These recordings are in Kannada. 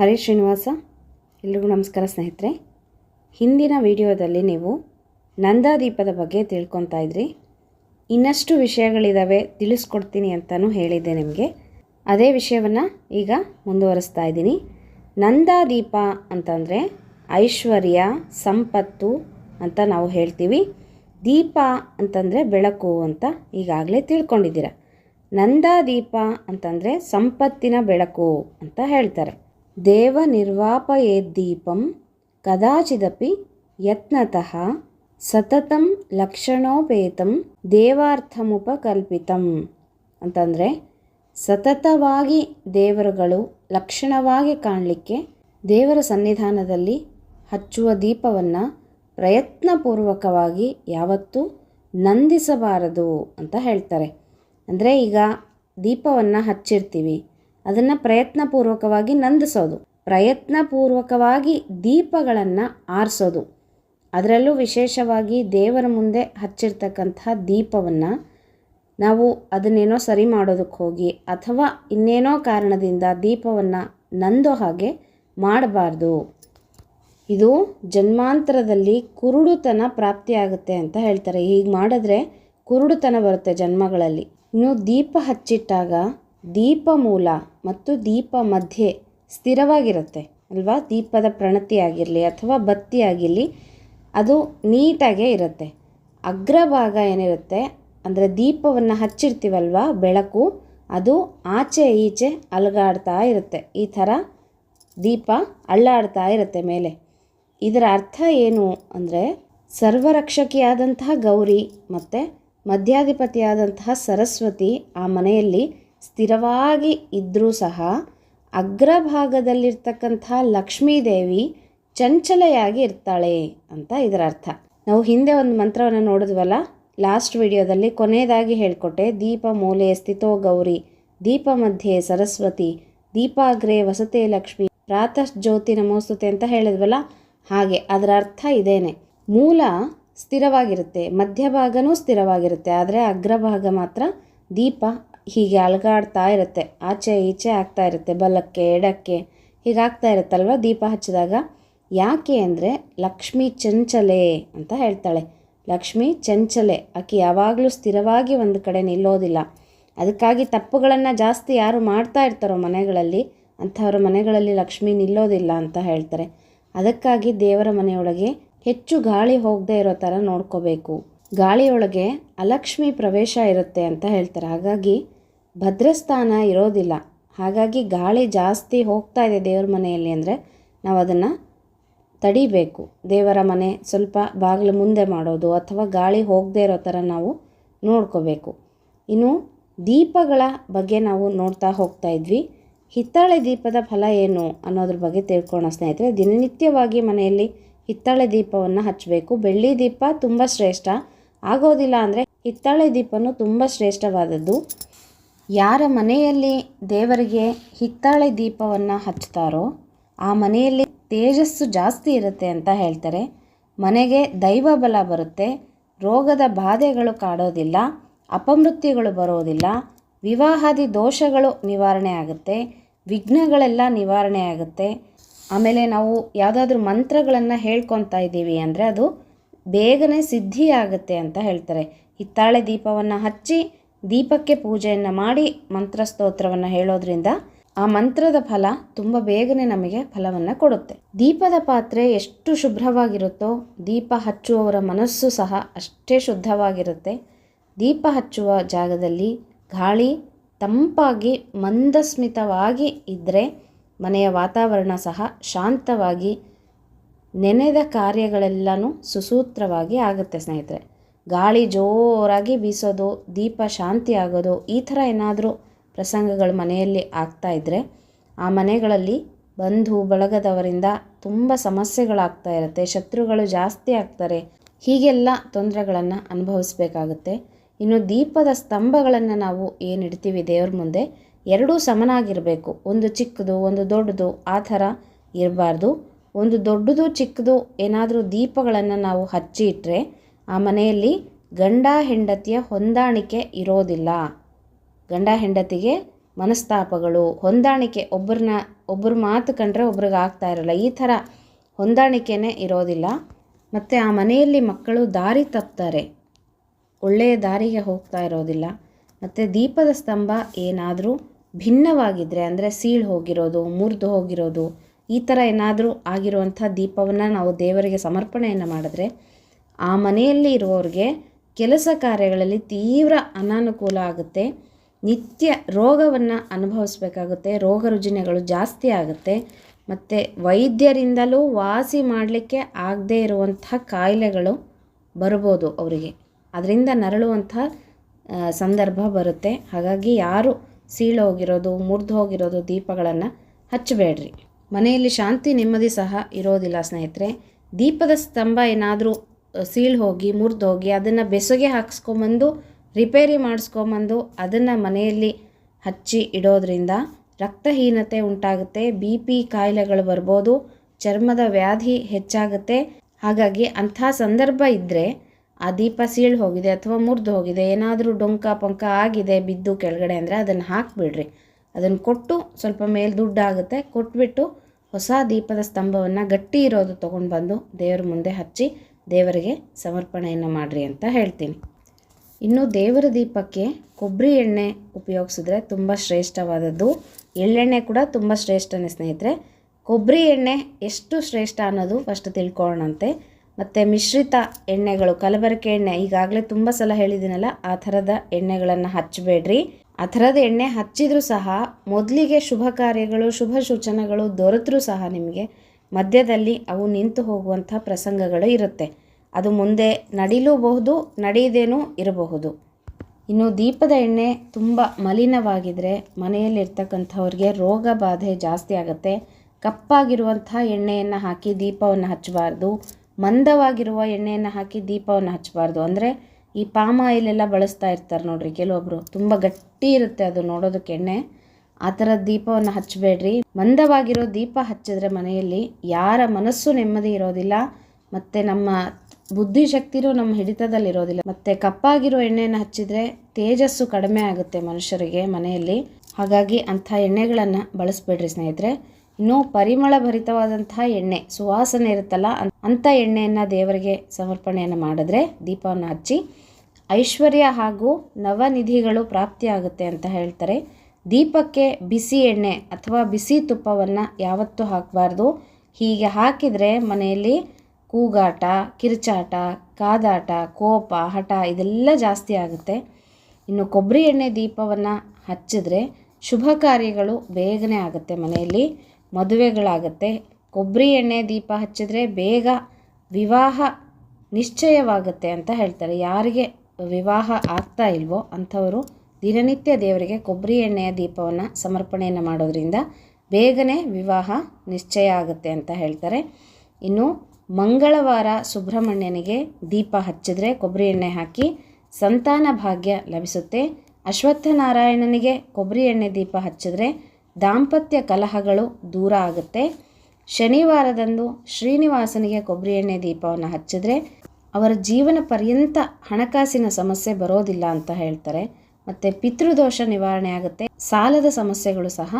ಹರಿ ಶ್ರೀನಿವಾಸ, ಎಲ್ರಿಗೂ ನಮಸ್ಕಾರ ಸ್ನೇಹಿತರೆ. ಹಿಂದಿನ ವಿಡಿಯೋದಲ್ಲಿ ನೀವು ನಂದಾದೀಪದ ಬಗ್ಗೆ ತಿಳ್ಕೊತಾ ಇದ್ರಿ. ಇನ್ನಷ್ಟು ವಿಷಯಗಳಿದ್ದಾವೆ ತಿಳಿಸ್ಕೊಡ್ತೀನಿ ಅಂತಲೂ ಹೇಳಿದ್ದೆ ನಿಮಗೆ. ಅದೇ ವಿಷಯವನ್ನು ಈಗ ಮುಂದುವರಿಸ್ತಾ ಇದ್ದೀನಿ. ನಂದಾದೀಪ ಅಂತಂದರೆ ಐಶ್ವರ್ಯ, ಸಂಪತ್ತು ಅಂತ ನಾವು ಹೇಳ್ತೀವಿ. ದೀಪ ಅಂತಂದರೆ ಬೆಳಕು ಅಂತ ಈಗಾಗಲೇ ತಿಳ್ಕೊಂಡಿದ್ದೀರ. ನಂದಾದೀಪ ಅಂತಂದರೆ ಸಂಪತ್ತಿನ ಬೆಳಕು ಅಂತ ಹೇಳ್ತಾರೆ. ನಿರ್ವಾಪಯೇದ್ದೀಪಂ ಕದಾಚಿದಪಿ ಯತ್ನತಃ ಸತತಂ ಲಕ್ಷಣೋಪೇತಂ ದೇವಾರ್ಥಮುಪಕಲ್ಪಿತಂ ಅಂತಂದರೆ ಸತತವಾಗಿ ದೇವರುಗಳು ಲಕ್ಷಣವಾಗಿ ಕಾಣಲಿಕ್ಕೆ ದೇವರ ಸನ್ನಿಧಾನದಲ್ಲಿ ಹಚ್ಚುವ ದೀಪವನ್ನು ಪ್ರಯತ್ನಪೂರ್ವಕವಾಗಿ ಯಾವತ್ತೂ ನಂದಿಸಬಾರದು ಅಂತ ಹೇಳ್ತಾರೆ. ಅಂದರೆ ಈಗ ದೀಪವನ್ನು ಹಚ್ಚಿರ್ತೀವಿ. ಅದನ್ನು ಪ್ರಯತ್ನಪೂರ್ವಕವಾಗಿ ನಂದಿಸೋದು. ಪ್ರಯತ್ನಪೂರ್ವಕವಾಗಿ ದೀಪಗಳನ್ನು ಆರಿಸೋದು. ಅದರಲ್ಲೂ ವಿಶೇಷವಾಗಿ ದೇವರ ಮುಂದೆ ಹಚ್ಚಿರ್ತಕ್ಕಂತಹ ದೀಪವನ್ನು ನಾವು ಅದನ್ನೇನೋ ಸರಿ ಮಾಡೋದಕ್ಕೆ ಹೋಗಿ ಅಥವಾ ಇನ್ನೇನೋ ಕಾರಣದಿಂದ ದೀಪವನ್ನು ನಂದೋ ಹಾಗೆ ಮಾಡಬಾರ್ದು. ಇದು ಜನ್ಮಾಂತರದಲ್ಲಿ ಕುರುಡುತನ ಪ್ರಾಪ್ತಿಯಾಗುತ್ತೆ ಅಂತ ಹೇಳ್ತಾರೆ. ಹೀಗೆ ಮಾಡಿದ್ರೆ ಕುರುಡುತನ ಬರುತ್ತೆ ಜನ್ಮಗಳಲ್ಲಿ. ಇನ್ನು ದೀಪ ಹಚ್ಚಿಟ್ಟಾಗ ದೀಪ ಮೂಲ ಮತ್ತು ದೀಪ ಮಧ್ಯೆ ಸ್ಥಿರವಾಗಿರುತ್ತೆ, ಅಲ್ವಾ? ದೀಪದ ಪ್ರಣತಿ ಆಗಿರಲಿ ಅಥವಾ ಬತ್ತಿ ಆಗಿರಲಿ, ಅದು ನೀಟಾಗೇ ಇರುತ್ತೆ. ಅಗ್ರಭಾಗ ಏನಿರುತ್ತೆ ಅಂದರೆ ದೀಪವನ್ನು ಹಚ್ಚಿರ್ತೀವಲ್ವ? ಬೆಳಕು, ಅದು ಆಚೆ ಈಚೆ ಅಲಗಾಡ್ತಾ ಇರುತ್ತೆ. ಈ ಥರ ದೀಪ ಅಳ್ಳಾಡ್ತಾ ಇರುತ್ತೆ ಮೇಲೆ. ಇದರ ಅರ್ಥ ಏನು ಅಂದರೆ ಸರ್ವರಕ್ಷಕಿಯಾದಂತಹ ಗೌರಿ ಮತ್ತು ಮಧ್ಯಾಧಿಪತಿಯಾದಂತಹ ಸರಸ್ವತಿ ಆ ಮನೆಯಲ್ಲಿ ಸ್ಥಿರವಾಗಿ ಇದ್ದರೂ ಸಹ ಅಗ್ರಭಾಗದಲ್ಲಿರ್ತಕ್ಕಂಥ ಲಕ್ಷ್ಮೀದೇವಿ ಚಂಚಲೆಯಾಗಿ ಇರ್ತಾಳೆ ಅಂತ ಇದರ ಅರ್ಥ. ನಾವು ಹಿಂದೆ ಒಂದು ಮಂತ್ರವನ್ನು ನೋಡಿದ್ವಲ್ಲ? ಲಾಸ್ಟ್ ವಿಡಿಯೋದಲ್ಲಿ ಕೊನೆಯದಾಗಿ ಹೇಳಿಕೊಟ್ಟೆ, ದೀಪ ಮೂಲೆ ಸ್ಥಿತೋ ಗೌರಿ, ದೀಪ ಮಧ್ಯೆ ಸರಸ್ವತಿ, ದೀಪಾಗ್ರೆ ವಸತೆ ಲಕ್ಷ್ಮಿ ಪ್ರಾತಃ ಜ್ಯೋತಿ ನಮೋಸ್ತುತೆ ಅಂತ ಹೇಳಿದ್ವಲ್ಲ? ಹಾಗೆ, ಅದರ ಅರ್ಥ ಇದೇನೆ. ಮೂಲ ಸ್ಥಿರವಾಗಿರುತ್ತೆ, ಮಧ್ಯಭಾಗನೂ ಸ್ಥಿರವಾಗಿರುತ್ತೆ, ಆದರೆ ಅಗ್ರಭಾಗ ಮಾತ್ರ ದೀಪ ಹೀಗೆ ಅಲಗಾಡ್ತಾ ಇರುತ್ತೆ. ಆಚೆ ಈಚೆ ಆಗ್ತಾ ಇರುತ್ತೆ. ಬಲಕ್ಕೆ, ಎಡಕ್ಕೆ ಹೀಗಾಗ್ತಾ ಇರುತ್ತಲ್ವ? ದೀಪ ಹಚ್ಚಿದಾಗ. ಯಾಕೆ ಅಂದರೆ ಲಕ್ಷ್ಮಿ ಚಂಚಲೆ ಅಂತ ಹೇಳ್ತಾಳೆ. ಲಕ್ಷ್ಮಿ ಚಂಚಲೆ. ಆಕೆ ಯಾವಾಗಲೂ ಸ್ಥಿರವಾಗಿ ಒಂದು ಕಡೆ ನಿಲ್ಲೋದಿಲ್ಲ. ಅದಕ್ಕಾಗಿ ತಪ್ಪುಗಳನ್ನು ಜಾಸ್ತಿ ಯಾರು ಮಾಡ್ತಾ ಇರ್ತಾರೋ ಮನೆಗಳಲ್ಲಿ ಅಂಥವ್ರ ಮನೆಗಳಲ್ಲಿ ಲಕ್ಷ್ಮಿ ನಿಲ್ಲೋದಿಲ್ಲ ಅಂತ ಹೇಳ್ತಾರೆ. ಅದಕ್ಕಾಗಿ ದೇವರ ಮನೆಯೊಳಗೆ ಹೆಚ್ಚು ಗಾಳಿ ಹೋಗದೆ ಇರೋ ಥರ ನೋಡ್ಕೋಬೇಕು. ಗಾಳಿಯೊಳಗೆ ಅಲಕ್ಷ್ಮಿ ಪ್ರವೇಶ ಇರುತ್ತೆ ಅಂತ ಹೇಳ್ತಾರೆ. ಹಾಗಾಗಿ ಭದ್ರಸ್ಥಾನ ಇರೋದಿಲ್ಲ. ಹಾಗಾಗಿ ಗಾಳಿ ಜಾಸ್ತಿ ಹೋಗ್ತಾ ಇದೆ ದೇವ್ರ ಮನೆಯಲ್ಲಿ ಅಂದರೆ ನಾವು ಅದನ್ನು ತಡಿಬೇಕು. ದೇವರ ಮನೆ ಸ್ವಲ್ಪ ಬಾಗಿಲು ಮುಂದೆ ಮಾಡೋದು ಅಥವಾ ಗಾಳಿ ಹೋಗದೇ ಇರೋ ಥರ ನಾವು ನೋಡ್ಕೋಬೇಕು. ಇನ್ನು ದೀಪಗಳ ಬಗ್ಗೆ ನಾವು ನೋಡ್ತಾ ಹೋಗ್ತಾ ಇದ್ವಿ. ಹಿತ್ತಾಳೆ ದೀಪದ ಫಲ ಏನು ಅನ್ನೋದ್ರ ಬಗ್ಗೆ ತಿಳ್ಕೊಳ್ಳೋಣ ಸ್ನೇಹಿತರೆ. ದಿನನಿತ್ಯವಾಗಿ ಮನೆಯಲ್ಲಿ ಹಿತ್ತಾಳೆ ದೀಪವನ್ನು ಹಚ್ಚಬೇಕು ಬೆಳ್ಳಿ ದೀಪ ತುಂಬ ಶ್ರೇಷ್ಠ. ಆಗೋದಿಲ್ಲ ಅಂದರೆ ಹಿತ್ತಾಳೆ ದೀಪನೂ ತುಂಬ ಶ್ರೇಷ್ಠವಾದದ್ದು. ಯಾರ ಮನೆಯಲ್ಲಿ ದೇವರಿಗೆ ಹಿತ್ತಾಳೆ ದೀಪವನ್ನು ಹಚ್ತಾರೋ ಆ ಮನೆಯಲ್ಲಿ ತೇಜಸ್ಸು ಜಾಸ್ತಿ ಇರುತ್ತೆ ಅಂತ ಹೇಳ್ತಾರೆ. ಮನೆಗೆ ದೈವ ಬಲ ಬರುತ್ತೆ, ರೋಗದ ಬಾಧೆಗಳು ಕಾಡೋದಿಲ್ಲ, ಅಪಮೃತ್ಯುಗಳು ಬರೋದಿಲ್ಲ, ವಿವಾಹಾದಿ ದೋಷಗಳು ನಿವಾರಣೆ ಆಗುತ್ತೆ, ವಿಘ್ನಗಳೆಲ್ಲ ನಿವಾರಣೆ ಆಗುತ್ತೆ. ಆಮೇಲೆ ನಾವು ಯಾವುದಾದ್ರೂ ಮಂತ್ರಗಳನ್ನು ಹೇಳ್ಕೊತಾ ಇದ್ದೀವಿ ಅಂದರೆ ಅದು ಬೇಗನೆ ಸಿದ್ಧಿ ಆಗುತ್ತೆ ಅಂತ ಹೇಳ್ತಾರೆ. ಹಿತ್ತಾಳೆ ದೀಪವನ್ನು ಹಚ್ಚಿ ದೀಪಕ್ಕೆ ಪೂಜೆಯನ್ನು ಮಾಡಿ ಮಂತ್ರ ಸ್ತೋತ್ರವನ್ನು ಹೇಳೋದ್ರಿಂದ ಆ ಮಂತ್ರದ ಫಲ ತುಂಬ ಬೇಗನೆ ನಮಗೆ ಫಲವನ್ನು ಕೊಡುತ್ತೆ. ದೀಪದ ಪಾತ್ರೆ ಎಷ್ಟು ಶುಭ್ರವಾಗಿರುತ್ತೋ, ದೀಪ ಹಚ್ಚುವವರ ಮನಸ್ಸು ಸಹ ಅಷ್ಟೇ ಶುದ್ಧವಾಗಿರುತ್ತೆ. ದೀಪ ಹಚ್ಚುವ ಜಾಗದಲ್ಲಿ ಗಾಳಿ ತಂಪಾಗಿ, ಮಂದಸ್ಮಿತವಾಗಿ ಇದ್ದರೆ ಮನೆಯ ವಾತಾವರಣ ಸಹ ಶಾಂತವಾಗಿ, ನೆನೆದ ಕಾರ್ಯಗಳೆಲ್ಲನೂ ಸುಸೂತ್ರವಾಗಿ ಆಗುತ್ತೆ ಸ್ನೇಹಿತರೆ. ಗಾಳಿ ಜೋರಾಗಿ ಬೀಸೋದು, ದೀಪ ಶಾಂತಿ ಆಗೋದು, ಈ ಥರ ಏನಾದರೂ ಪ್ರಸಂಗಗಳು ಮನೆಯಲ್ಲಿ ಆಗ್ತಾ ಇದ್ದರೆ ಆ ಮನೆಗಳಲ್ಲಿ ಬಂಧು ಬಳಗದವರಿಂದ ತುಂಬ ಸಮಸ್ಯೆಗಳಾಗ್ತಾ ಇರುತ್ತೆ, ಶತ್ರುಗಳು ಜಾಸ್ತಿ ಆಗ್ತಾರೆ. ಹೀಗೆಲ್ಲ ತೊಂದರೆಗಳನ್ನು ಅನುಭವಿಸ್ಬೇಕಾಗುತ್ತೆ. ಇನ್ನು ದೀಪದ ಸ್ತಂಭಗಳನ್ನು ನಾವು ಏನು ಇಡ್ತೀವಿ ದೇವ್ರ ಮುಂದೆ? ಎರಡೂ ಸಮನಾಗಿರಬೇಕು. ಒಂದು ಚಿಕ್ಕದು, ಒಂದು ದೊಡ್ಡದು, ಆ ಥರ ಇರಬಾರ್ದು. ಒಂದು ದೊಡ್ಡದು, ಚಿಕ್ಕದು ಏನಾದರೂ ದೀಪಗಳನ್ನು ನಾವು ಹಚ್ಚಿ ಇಟ್ಟರೆ ಆ ಮನೆಯಲ್ಲಿ ಗಂಡ ಹೆಂಡತಿಯ ಹೊಂದಾಣಿಕೆ ಇರೋದಿಲ್ಲ. ಗಂಡ ಹೆಂಡತಿಗೆ ಮನಸ್ತಾಪಗಳು, ಹೊಂದಾಣಿಕೆ ಒಬ್ಬರನ್ನ ಒಬ್ಬರು ಮಾತು ಕಂಡ್ರೆ ಒಬ್ರಿಗೆ ಆಗ್ತಾ ಇರಲ್ಲ. ಈ ಥರ ಹೊಂದಾಣಿಕೆನೇ ಇರೋದಿಲ್ಲ. ಮತ್ತು ಆ ಮನೆಯಲ್ಲಿ ಮಕ್ಕಳು ದಾರಿ ತಪ್ತಾರೆ. ಒಳ್ಳೆಯ ದಾರಿಗೆ ಹೋಗ್ತಾ ಇರೋದಿಲ್ಲ. ಮತ್ತು ದೀಪದ ಸ್ತಂಭ ಏನಾದರೂ ಭಿನ್ನವಾಗಿದ್ದರೆ ಅಂದರೆ ಸೀಳು ಹೋಗಿರೋದು, ಮುರಿದು ಹೋಗಿರೋದು, ಈ ಥರ ಏನಾದರೂ ಆಗಿರುವಂಥ ದೀಪವನ್ನು ನಾವು ದೇವರಿಗೆ ಸಮರ್ಪಣೆಯನ್ನು ಮಾಡಿದ್ರೆ ಆ ಮನೆಯಲ್ಲಿ ಇರುವವ್ರಿಗೆ ಕೆಲಸ ಕಾರ್ಯಗಳಲ್ಲಿ ತೀವ್ರ ಅನಾನುಕೂಲ ಆಗುತ್ತೆ. ನಿತ್ಯ ರೋಗವನ್ನು ಅನುಭವಿಸ್ಬೇಕಾಗುತ್ತೆ. ರೋಗ ರುಜಿನಗಳು ಜಾಸ್ತಿ ಆಗುತ್ತೆ. ಮತ್ತು ವೈದ್ಯರಿಂದಲೂ ವಾಸಿ ಮಾಡಲಿಕ್ಕೆ ಆಗದೇ ಇರುವಂಥ ಕಾಯಿಲೆಗಳು ಬರ್ಬೋದು ಅವರಿಗೆ. ಅದರಿಂದ ನರಳುವಂಥ ಸಂದರ್ಭ ಬರುತ್ತೆ. ಹಾಗಾಗಿ ಯಾರು ಸೀಳು ಹೋಗಿರೋದು, ಮುರಿದು ಹೋಗಿರೋದು ದೀಪಗಳನ್ನು ಹಚ್ಚಬೇಡ್ರಿ. ಮನೆಯಲ್ಲಿ ಶಾಂತಿ ನೆಮ್ಮದಿ ಸಹ ಇರೋದಿಲ್ಲ ಸ್ನೇಹಿತರೆ. ದೀಪದ ಸ್ತಂಭ ಏನಾದರೂ ಸೀಳು ಹೋಗಿ, ಮುರಿದೋಗಿ ಅದನ್ನು ಬೆಸುಗೆ ಹಾಕ್ಸ್ಕೊಂಬಂದು, ರಿಪೇರಿ ಮಾಡಿಸ್ಕೊಂಬಂದು ಅದನ್ನು ಮನೆಯಲ್ಲಿ ಹಚ್ಚಿ ಇಡೋದ್ರಿಂದ ರಕ್ತಹೀನತೆ ಉಂಟಾಗುತ್ತೆ, ಬಿ ಪಿ ಕಾಯಿಲೆಗಳು ಬರ್ಬೋದು, ಚರ್ಮದ ವ್ಯಾಧಿ ಹೆಚ್ಚಾಗುತ್ತೆ. ಹಾಗಾಗಿ ಅಂಥ ಸಂದರ್ಭ ಇದ್ದರೆ ಆ ದೀಪ ಸೀಳು ಹೋಗಿದೆ ಅಥವಾ ಮುರಿದು ಹೋಗಿದೆ, ಏನಾದರೂ ಡೊಂಕ ಪೊಂಕ ಆಗಿದೆ, ಬಿದ್ದು ಕೆಳಗಡೆ ಅಂದರೆ ಅದನ್ನು ಹಾಕಿಬಿಡ್ರಿ. ಅದನ್ನು ಕೊಟ್ಟು ಸ್ವಲ್ಪ ಮೇಲೆ ದುಡ್ಡಾಗುತ್ತೆ, ಕೊಟ್ಬಿಟ್ಟು ಹೊಸ ದೀಪದ ಸ್ತಂಭವನ್ನು ಗಟ್ಟಿ ಇರೋದು ತೊಗೊಂಡು ಬಂದು ದೇವ್ರ ಮುಂದೆ ಹಚ್ಚಿ ದೇವರಿಗೆ ಸಮರ್ಪಣೆಯನ್ನು ಮಾಡಿರಿ ಅಂತ ಹೇಳ್ತೀನಿ. ಇನ್ನು ದೇವರ ದೀಪಕ್ಕೆ ಕೊಬ್ಬರಿ ಎಣ್ಣೆ ಉಪಯೋಗಿಸಿದ್ರೆ ತುಂಬ ಶ್ರೇಷ್ಠವಾದದ್ದು. ಎಳ್ಳೆಣ್ಣೆ ಕೂಡ ತುಂಬ ಶ್ರೇಷ್ಠನೇ ಸ್ನೇಹಿತರೆ. ಕೊಬ್ಬರಿ ಎಣ್ಣೆ ಎಷ್ಟು ಶ್ರೇಷ್ಠ ಅನ್ನೋದು ಫಸ್ಟ್ ತಿಳ್ಕೊಳ್ಳೋಣಂತೆ. ಮತ್ತು ಮಿಶ್ರಿತ ಎಣ್ಣೆಗಳು, ಕಲಬೆರಕೆ ಎಣ್ಣೆ, ಈಗಾಗಲೇ ತುಂಬ ಸಲ ಹೇಳಿದ್ದೀನಲ್ಲ, ಆ ಥರದ ಎಣ್ಣೆಗಳನ್ನು ಹಚ್ಚಬೇಡ್ರಿ. ಆ ಥರದ ಎಣ್ಣೆ ಹಚ್ಚಿದ್ರೂ ಸಹ ಮೊದಲಿಗೆ ಶುಭ ಕಾರ್ಯಗಳು, ಶುಭ ಸೂಚನೆಗಳು ದೊರೆತರೂ ಸಹ ನಿಮಗೆ ಮಧ್ಯದಲ್ಲಿ ಅವು ನಿಂತು ಹೋಗುವಂಥ ಪ್ರಸಂಗಗಳು ಇರುತ್ತೆ. ಅದು ಮುಂದೆ ನಡೀಲೂಬಹುದು, ನಡೆಯದೇನೂ ಇರಬಹುದು. ಇನ್ನು ದೀಪದ ಎಣ್ಣೆ ತುಂಬ ಮಲಿನವಾಗಿದ್ದರೆ ಮನೆಯಲ್ಲಿರ್ತಕ್ಕಂಥವ್ರಿಗೆ ರೋಗ ಬಾಧೆ ಜಾಸ್ತಿ ಆಗುತ್ತೆ. ಕಪ್ಪಾಗಿರುವಂಥ ಎಣ್ಣೆಯನ್ನು ಹಾಕಿ ದೀಪವನ್ನು ಹಚ್ಚಬಾರ್ದು. ಮಂದವಾಗಿರುವ ಎಣ್ಣೆಯನ್ನು ಹಾಕಿ ದೀಪವನ್ನು ಹಚ್ಚಬಾರ್ದು. ಅಂದರೆ ಈ ಪಾಮ್ ಎಲ್ಲ ಬಳಸ್ತಾ ಇರ್ತಾರೆ ನೋಡ್ರಿ ಕೆಲವೊಬ್ಬರು ತುಂಬ ಗಟ್ಟಿ ಇರುತ್ತೆ ಅದು ನೋಡೋದಕ್ಕೆ ಎಣ್ಣೆ. ಆ ಥರ ದೀಪವನ್ನು ಹಚ್ಚಬೇಡ್ರಿ. ಮಂದವಾಗಿರೋ ದೀಪ ಹಚ್ಚಿದ್ರೆ ಮನೆಯಲ್ಲಿ ಯಾರ ಮನಸ್ಸು ನೆಮ್ಮದಿ ಇರೋದಿಲ್ಲ, ಮತ್ತು ನಮ್ಮ ಬುದ್ಧಿಶಕ್ತಿನೂ ನಮ್ಮ ಹಿಡಿತದಲ್ಲಿರೋದಿಲ್ಲ ಮತ್ತು ಕಪ್ಪಾಗಿರೋ ಎಣ್ಣೆಯನ್ನು ಹಚ್ಚಿದ್ರೆ ತೇಜಸ್ಸು ಕಡಿಮೆ ಆಗುತ್ತೆ ಮನುಷ್ಯರಿಗೆ ಮನೆಯಲ್ಲಿ. ಹಾಗಾಗಿ ಅಂಥ ಎಣ್ಣೆಗಳನ್ನು ಬಳಸ್ಬೇಡ್ರಿ ಸ್ನೇಹಿತರೆ. ಇನ್ನು ಪರಿಮಳ ಭರಿತವಾದಂಥ ಎಣ್ಣೆ, ಸುವಾಸನೆ ಇರುತ್ತಲ್ಲ ಅಂಥ ಎಣ್ಣೆಯನ್ನು ದೇವರಿಗೆ ಸಮರ್ಪಣೆಯನ್ನು ಮಾಡಿದ್ರೆ ದೀಪವನ್ನು ಹಚ್ಚಿ ಐಶ್ವರ್ಯ ಹಾಗೂ ನವನಿಧಿಗಳು ಪ್ರಾಪ್ತಿಯಾಗುತ್ತೆ ಅಂತ ಹೇಳ್ತಾರೆ. ದೀಪಕ್ಕೆ ಬಿಸಿ ಎಣ್ಣೆ ಅಥವಾ ಬಿಸಿ ತುಪ್ಪವನ್ನು ಯಾವತ್ತೂ ಹಾಕಬಾರ್ದು. ಹೀಗೆ ಹಾಕಿದರೆ ಮನೆಯಲ್ಲಿ ಕೂಗಾಟ, ಕಿರುಚಾಟ, ಕಾದಾಟ, ಕೋಪ, ಹಠ ಇದೆಲ್ಲ ಜಾಸ್ತಿ ಆಗುತ್ತೆ. ಇನ್ನು ಕೊಬ್ಬರಿ ಎಣ್ಣೆ ದೀಪವನ್ನು ಹಚ್ಚಿದ್ರೆ ಶುಭ ಕಾರ್ಯಗಳು ಬೇಗನೆ ಆಗುತ್ತೆ ಮನೆಯಲ್ಲಿ, ಮದುವೆಗಳಾಗುತ್ತೆ. ಕೊಬ್ಬರಿ ಎಣ್ಣೆ ದೀಪ ಹಚ್ಚಿದ್ರೆ ಬೇಗ ವಿವಾಹ ನಿಶ್ಚಯವಾಗುತ್ತೆ ಅಂತ ಹೇಳ್ತಾರೆ. ಯಾರಿಗೆ ವಿವಾಹ ಆಗ್ತಾ ಇಲ್ವೋ ಅಂಥವರು ದಿನನಿತ್ಯ ದೇವರಿಗೆ ಕೊಬ್ಬರಿ ಎಣ್ಣೆಯ ದೀಪವನ್ನು ಸಮರ್ಪಣೆಯನ್ನು ಮಾಡೋದ್ರಿಂದ ಬೇಗನೆ ವಿವಾಹ ನಿಶ್ಚಯ ಆಗುತ್ತೆ ಅಂತ ಹೇಳ್ತಾರೆ. ಇನ್ನು ಮಂಗಳವಾರ ಸುಬ್ರಹ್ಮಣ್ಯನಿಗೆ ದೀಪ ಹಚ್ಚಿದ್ರೆ ಕೊಬ್ಬರಿ ಎಣ್ಣೆ ಹಾಕಿ ಸಂತಾನ ಭಾಗ್ಯ ಲಭಿಸುತ್ತೆ. ಅಶ್ವತ್ಥನಾರಾಯಣನಿಗೆ ಕೊಬ್ಬರಿ ಎಣ್ಣೆ ದೀಪ ಹಚ್ಚಿದ್ರೆ ದಾಂಪತ್ಯ ಕಲಹಗಳು ದೂರ ಆಗುತ್ತೆ. ಶನಿವಾರದಂದು ಶ್ರೀನಿವಾಸನಿಗೆ ಕೊಬ್ಬರಿ ಎಣ್ಣೆ ದೀಪವನ್ನು ಹಚ್ಚಿದ್ರೆ ಅವರ ಜೀವನ ಪರ್ಯಂತ ಹಣಕಾಸಿನ ಸಮಸ್ಯೆ ಬರೋದಿಲ್ಲ ಅಂತ ಹೇಳ್ತಾರೆ. ಮತ್ತು ಪಿತೃದೋಷ ನಿವಾರಣೆ ಆಗುತ್ತೆ. ಸಾಲದ ಸಮಸ್ಯೆಗಳು ಸಹ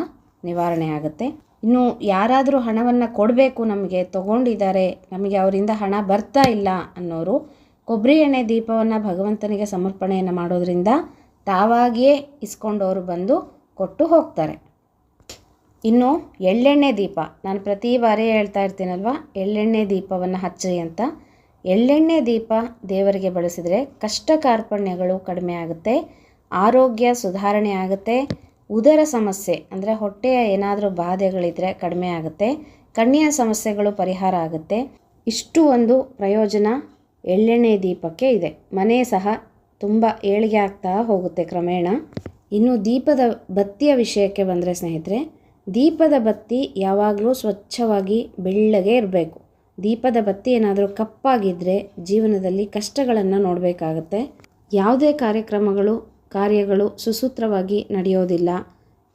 ನಿವಾರಣೆ ಆಗುತ್ತೆ. ಇನ್ನು ಯಾರಾದರೂ ಹಣವನ್ನು ಕೊಡಬೇಕು ನಮಗೆ, ತಗೊಂಡಿದ್ದಾರೆ, ನಮಗೆ ಅವರಿಂದ ಹಣ ಬರ್ತಾ ಇಲ್ಲ ಅನ್ನೋರು ಕೊಬ್ಬರಿ ಎಣ್ಣೆ ದೀಪವನ್ನು ಭಗವಂತನಿಗೆ ಸಮರ್ಪಣೆಯನ್ನು ಮಾಡೋದ್ರಿಂದ ತಾವಾಗಿಯೇ ಇಸ್ಕೊಂಡವರು ಬಂದು ಕೊಟ್ಟು ಹೋಗ್ತಾರೆ. ಇನ್ನು ಎಳ್ಳೆಣ್ಣೆ ದೀಪ, ನಾನು ಪ್ರತಿ ಬಾರಿ ಹೇಳ್ತಾ ಇರ್ತೀನಲ್ವ, ಎಳ್ಳೆಣ್ಣೆ ದೀಪವನ್ನು ಹಚ್ಚಿ ಅಂತ. ಎಳ್ಳೆಣ್ಣೆ ದೀಪ ದೇವರಿಗೆ ಬಳಸಿದರೆ ಕಷ್ಟ ಕಾರ್ಪಣ್ಯಗಳು ಕಡಿಮೆ ಆಗುತ್ತೆ. ಆರೋಗ್ಯ ಸುಧಾರಣೆ ಆಗುತ್ತೆ. ಉದರ ಸಮಸ್ಯೆ, ಅಂದರೆ ಹೊಟ್ಟೆಯ ಏನಾದರೂ ಬಾಧೆಗಳಿದ್ದರೆ ಕಡಿಮೆ ಆಗುತ್ತೆ. ಕಣ್ಣಿನ ಸಮಸ್ಯೆಗಳು ಪರಿಹಾರ ಆಗುತ್ತೆ. ಇಷ್ಟು ಒಂದು ಪ್ರಯೋಜನ ಎಳ್ಳೆಣ್ಣೆ ದೀಪಕ್ಕೆ ಇದೆ. ಮನೆ ಸಹ ತುಂಬ ಏಳಿಗೆ ಆಗ್ತಾ ಹೋಗುತ್ತೆ ಕ್ರಮೇಣ. ಇನ್ನು ದೀಪದ ಬತ್ತಿಯ ವಿಷಯಕ್ಕೆ ಬಂದರೆ ಸ್ನೇಹಿತರೆ, ದೀಪದ ಬತ್ತಿ ಯಾವಾಗಲೂ ಸ್ವಚ್ಛವಾಗಿ ಬೆಳ್ಳಗೆ ಇರಬೇಕು. ದೀಪದ ಬತ್ತಿ ಏನಾದರೂ ಕಪ್ಪಾಗಿದ್ದರೆ ಜೀವನದಲ್ಲಿ ಕಷ್ಟಗಳನ್ನು ನೋಡಬೇಕಾಗತ್ತೆ. ಯಾವುದೇ ಕಾರ್ಯಕ್ರಮಗಳು ಕಾರ್ಯಗಳು ಸುಸೂತ್ರವಾಗಿ ನಡೆಯೋದಿಲ್ಲ.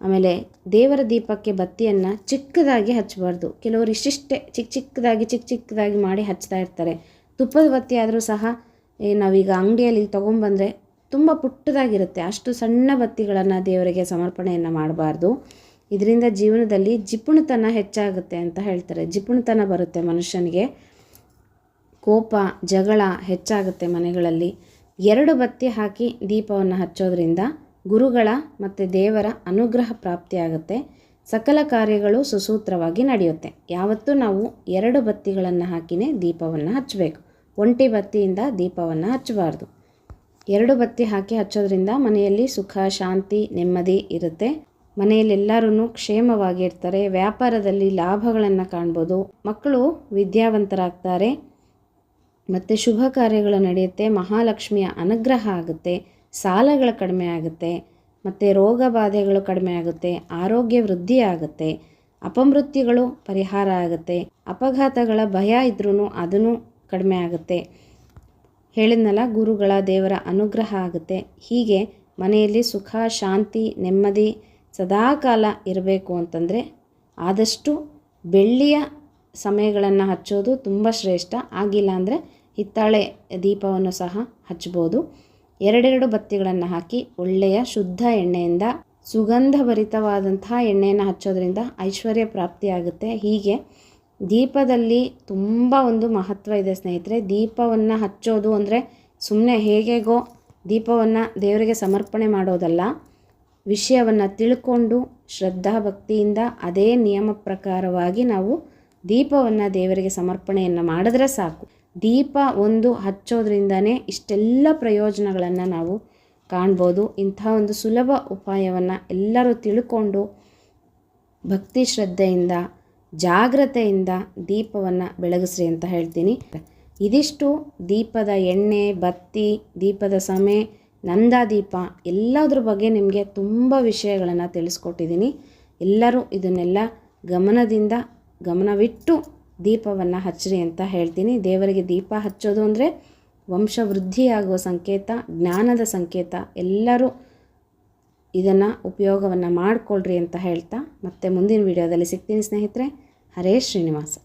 ಆಮೇಲೆ ದೇವರ ದೀಪಕ್ಕೆ ಬತ್ತಿಯನ್ನು ಚಿಕ್ಕದಾಗಿ ಹಚ್ಚಬಾರ್ದು. ಕೆಲವರು ಇಷ್ಟಿಷ್ಟೇ ಚಿಕ್ಕ ಚಿಕ್ಕದಾಗಿ ಚಿಕ್ಕ ಚಿಕ್ಕದಾಗಿ ಮಾಡಿ ಹಚ್ತಾ ಇರ್ತಾರೆ. ತುಪ್ಪದ ಬತ್ತಿ ಆದರೂ ಸಹ ನಾವೀಗ ಅಂಗಡಿಯಲ್ಲಿ ತೊಗೊಂಬಂದರೆ ತುಂಬ ಪುಟ್ಟದಾಗಿರುತ್ತೆ. ಅಷ್ಟು ಸಣ್ಣ ಬತ್ತಿಗಳನ್ನು ದೇವರಿಗೆ ಸಮರ್ಪಣೆಯನ್ನು ಮಾಡಬಾರ್ದು. ಇದರಿಂದ ಜೀವನದಲ್ಲಿ ಜಿಪುಣತನ ಹೆಚ್ಚಾಗುತ್ತೆ ಅಂತ ಹೇಳ್ತಾರೆ. ಜಿಪುಣತನ ಬರುತ್ತೆ ಮನುಷ್ಯನಿಗೆ. ಕೋಪ, ಜಗಳ ಹೆಚ್ಚಾಗುತ್ತೆ ಮನೆಗಳಲ್ಲಿ. ಎರಡು ಬತ್ತಿ ಹಾಕಿ ದೀಪವನ್ನು ಹಚ್ಚೋದ್ರಿಂದ ಗುರುಗಳ ಮತ್ತು ದೇವರ ಅನುಗ್ರಹ ಪ್ರಾಪ್ತಿಯಾಗುತ್ತೆ. ಸಕಲ ಕಾರ್ಯಗಳು ಸುಸೂತ್ರವಾಗಿ ನಡೆಯುತ್ತೆ. ಯಾವತ್ತೂ ನಾವು ಎರಡು ಬತ್ತಿಗಳನ್ನು ಹಾಕಿನೇ ದೀಪವನ್ನು ಹಚ್ಚಬೇಕು. ಒಂಟಿ ಬತ್ತಿಯಿಂದ ದೀಪವನ್ನು ಹಚ್ಚಬಾರ್ದು. ಎರಡು ಬತ್ತಿ ಹಾಕಿ ಹಚ್ಚೋದ್ರಿಂದ ಮನೆಯಲ್ಲಿ ಸುಖ, ಶಾಂತಿ, ನೆಮ್ಮದಿ ಇರುತ್ತೆ. ಮನೆಯಲ್ಲೆಲ್ಲರೂ ಕ್ಷೇಮವಾಗಿರ್ತಾರೆ. ವ್ಯಾಪಾರದಲ್ಲಿ ಲಾಭಗಳನ್ನು ಕಾಣ್ಬೋದು. ಮಕ್ಕಳು ವಿದ್ಯಾವಂತರಾಗ್ತಾರೆ. ಮತ್ತು ಶುಭ ಕಾರ್ಯಗಳು ನಡೆಯುತ್ತೆ, ಮಹಾಲಕ್ಷ್ಮಿಯ ಅನುಗ್ರಹ ಆಗುತ್ತೆ, ಸಾಲಗಳು ಕಡಿಮೆ ಆಗುತ್ತೆ, ಮತ್ತು ರೋಗ ಬಾಧೆಗಳು ಕಡಿಮೆ ಆಗುತ್ತೆ, ಆರೋಗ್ಯ ವೃದ್ಧಿ ಆಗುತ್ತೆ, ಅಪಮೃತ್ಯುಗಳು ಪರಿಹಾರ ಆಗುತ್ತೆ, ಅಪಘಾತಗಳ ಭಯ ಇದ್ರೂ ಅದನ್ನು ಕಡಿಮೆ ಆಗುತ್ತೆ. ಹೇಳಿದ್ನಲ್ಲ, ಗುರುಗಳ ದೇವರ ಅನುಗ್ರಹ ಆಗುತ್ತೆ. ಹೀಗೆ ಮನೆಯಲ್ಲಿ ಸುಖ, ಶಾಂತಿ, ನೆಮ್ಮದಿ ಸದಾಕಾಲ ಇರಬೇಕು ಅಂತಂದರೆ ಆದಷ್ಟು ಬೆಳ್ಳಿಯ ಸಮಯಗಳನ್ನು ಹಚ್ಚೋದು ತುಂಬ ಶ್ರೇಷ್ಠ. ಆಗಿಲ್ಲ ಅಂದರೆ ಹಿತ್ತಾಳೆ ದೀಪವನ್ನು ಸಹ ಹಚ್ಬೋದು. ಎರಡೆರಡು ಬತ್ತಿಗಳನ್ನು ಹಾಕಿ ಒಳ್ಳೆಯ ಶುದ್ಧ ಎಣ್ಣೆಯಿಂದ ಸುಗಂಧಭರಿತವಾದಂತಹ ಎಣ್ಣೆಯನ್ನು ಹಚ್ಚೋದ್ರಿಂದ ಐಶ್ವರ್ಯ ಪ್ರಾಪ್ತಿಯಾಗುತ್ತೆ ಹೀಗೆ ದೀಪದಲ್ಲಿ ತುಂಬ ಒಂದು ಮಹತ್ವ ಇದೆ ಸ್ನೇಹಿತರೆ. ದೀಪವನ್ನು ಹಚ್ಚೋದು ಅಂದರೆ ಸುಮ್ಮನೆ ಹೇಗೆಗೋ ದೀಪವನ್ನು ದೇವರಿಗೆ ಸಮರ್ಪಣೆ ಮಾಡೋದಲ್ಲ. ವಿಷಯವನ್ನು ತಿಳ್ಕೊಂಡು ಶ್ರದ್ಧಾ ಭಕ್ತಿಯಿಂದ ಅದೇ ನಿಯಮ ಪ್ರಕಾರವಾಗಿ ನಾವು ದೀಪವನ್ನು ದೇವರಿಗೆ ಸಮರ್ಪಣೆಯನ್ನು ಮಾಡಿದ್ರೆ ಸಾಕು. ದೀಪ ಒಂದು ಹಚ್ಚೋದ್ರಿಂದನೇ ಇಷ್ಟೆಲ್ಲ ಪ್ರಯೋಜನಗಳನ್ನು ನಾವು ಕಾಣ್ಬೋದು. ಇಂಥ ಒಂದು ಸುಲಭ ಉಪಾಯವನ್ನು ಎಲ್ಲರೂ ತಿಳ್ಕೊಂಡು ಭಕ್ತಿ ಶ್ರದ್ಧೆಯಿಂದ, ಜಾಗ್ರತೆಯಿಂದ ದೀಪವನ್ನು ಬೆಳಗಿಸ್ರಿ ಅಂತ ಹೇಳ್ತೀನಿ. ಇದಿಷ್ಟು ದೀಪದ ಎಣ್ಣೆ, ಬತ್ತಿ, ದೀಪದ ಸಮಯ ನಂದಾದೀಪ ಎಲ್ಲದ್ರ ಬಗ್ಗೆ ನಿಮಗೆ ತುಂಬ ವಿಷಯಗಳನ್ನು ತಿಳಿಸ್ಕೊಟ್ಟಿದ್ದೀನಿ. ಎಲ್ಲರೂ ಇದನ್ನೆಲ್ಲ ಗಮನದಿಂದ ಗಮನವಿಟ್ಟು ದೀಪವನ್ನು ಹಚ್ಚಿರಿ ಅಂತ ಹೇಳ್ತೀನಿ. ದೇವರಿಗೆ ದೀಪ ಹಚ್ಚೋದು ಅಂದರೆ ವಂಶವೃದ್ಧಿಯಾಗುವ ಸಂಕೇತ, ಜ್ಞಾನದ ಸಂಕೇತ. ಎಲ್ಲರೂ ಇದನ್ನು ಉಪಯೋಗವನ್ನು ಮಾಡಿಕೊಳ್ಳ್ರಿ ಅಂತ ಹೇಳ್ತಾ ಮತ್ತೆ ಮುಂದಿನ ವಿಡಿಯೋದಲ್ಲಿ ಸಿಗ್ತೀನಿ ಸ್ನೇಹಿತರೆ. ಹರೇ ಶ್ರೀನಿವಾಸ.